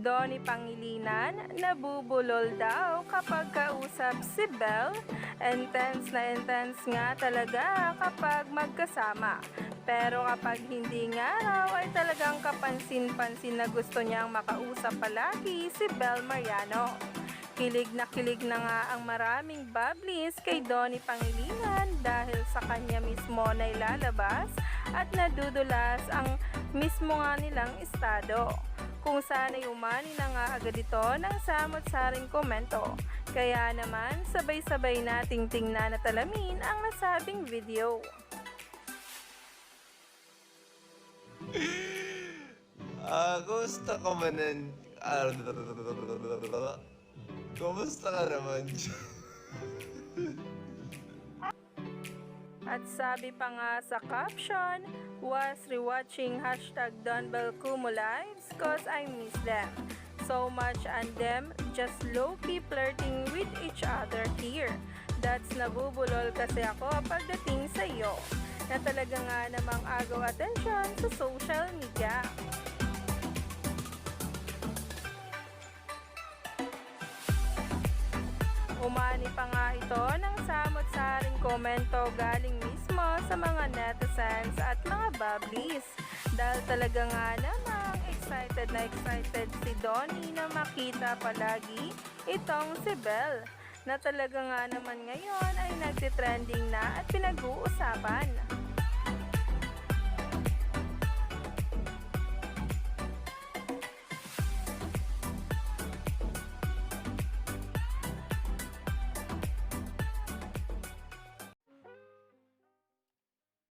Doni Pangilinan, nabubulol daw kapag kausap si Belle. Intense na intense nga talaga kapag magkasama. Pero kapag hindi nga raw ay talagang kapansin-pansin na gusto niyang makausap palagi si Belle Mariano. Kilig na kilig na nga ang maraming bablis kay Donnie Pangilinan dahil sa kanya mismo na ilalabas at nadudulas ang mismo nga nilang estado. Kung saan umani na nga agad ito ng samot-saring komento. Kaya naman, sabay-sabay nating tingnan at alamin ang nasabing video. Ah, kumusta ka man nan... Ah, Kumusta ka naman? At sabi pa nga sa caption, was rewatching hashtag Donbell Kumu Lives cause I miss them. So much and them just low-key flirting with each other here. That's nabubulol kasi ako pagdating sa iyo na talaga nga namang agaw atensyon sa social media. Umani pa nga ito ng samot-saring komento galing mismo sa mga netizens at mga bablis. Dahil talaga nga namang excited na excited si Donnie na makita palagi itong si Belle na talaga nga naman ngayon ay nagtitrending na at pinag-uusapan.